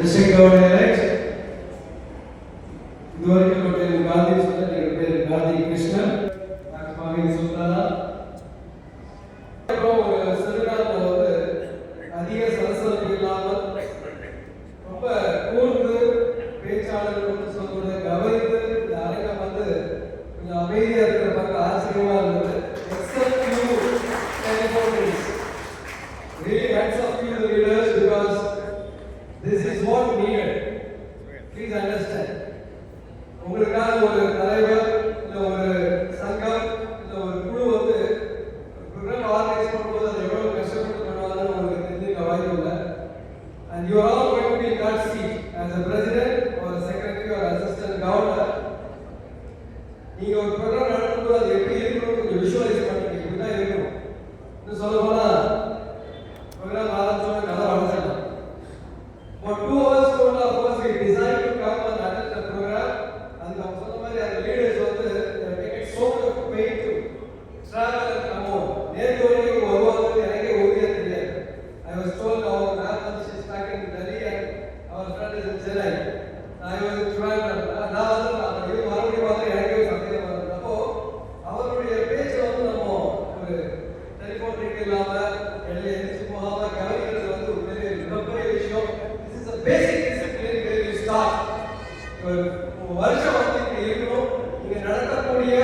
Mr. Governor-elect, Governor-elect Gandhi, Gandhi Krishna, Akmami Sultana, this is what needed please understand உங்களுக்காக ஒரு தலைவர் இல்ல ஒரு சங்கம் இல்ல ஒரு குழு வந்து ப்ரோக்ராம் ஆர்கனைஸ் பண்ணும்போது அது எவ்வளோ கஷ்டப்பட்டு பண்ணுவாங்கன்னு உங்களுக்கு தெரிஞ்சுக்க வாய்ப்பு இல்லை and you are all going to be got seat as a president ஒரு செக்ரட்டரி ஒரு அசிஸ்டன்ட் கவர்னர் நீங்க ஒரு ப்ரோக்ராம் நடத்தும்போது அது எப்படி இருக்கணும் கொஞ்சம் விஷுவலைஸ் பண்ணுறீங்க இப்படிதான் இருக்கணும் சொல்ல போனால் வருஷ வருஷத்துக்கு ஏற்கனவே இங்கே நடக்கக்கூடிய